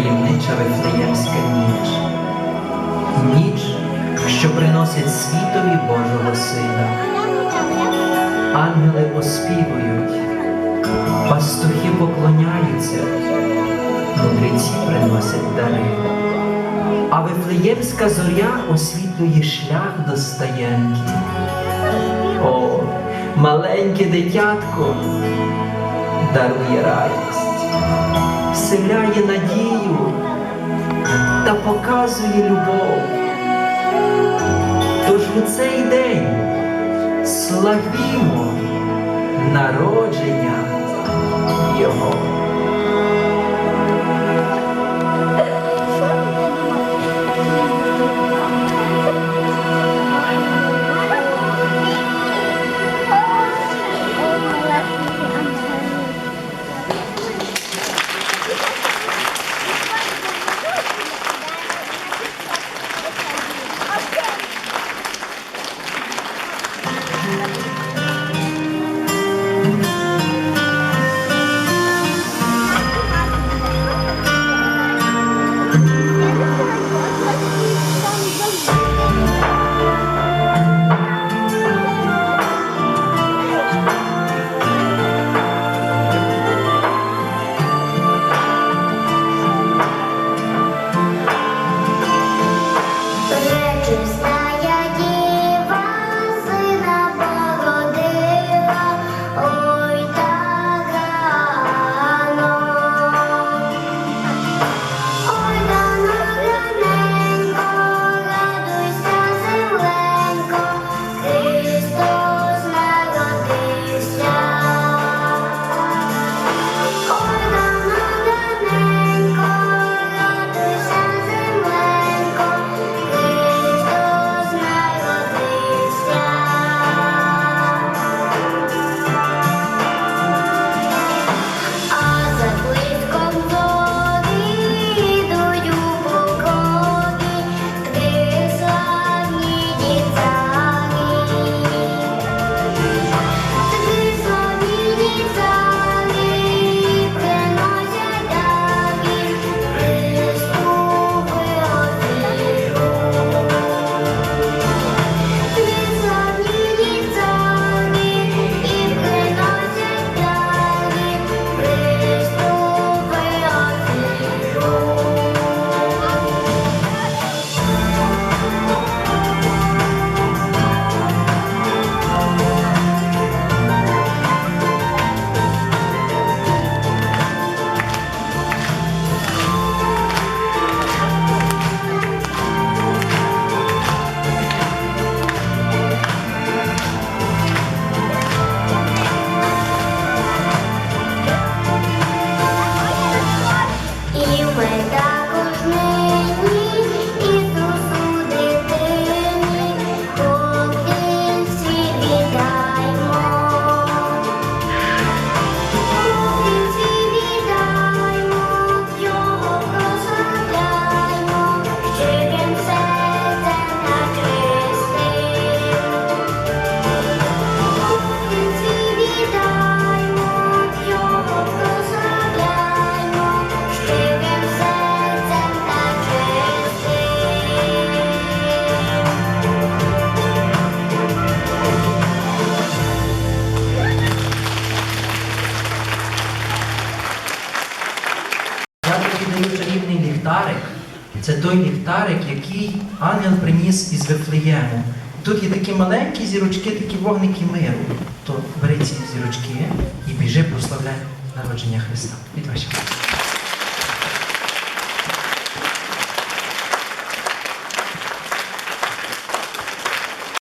таємнича Вифлеємська ніч. Ніч, що приносить світові Божого Сина. Ангели оспівують, пастухи поклоняються, мудреці приносять дари. А Вифлеємська зоря освітлює шлях до стаєнки. О, маленьке дитятко дарує радість, вселяє надію та показує любов. Тож у цей день славімо народження Його. Ліхтарик. Це той ліхтарик, який ангел приніс із Вифлеєму. Тут є такі маленькі зірочки, такі вогники миру. То бери ці зірочки і біжи прославляй народження Христа. Від.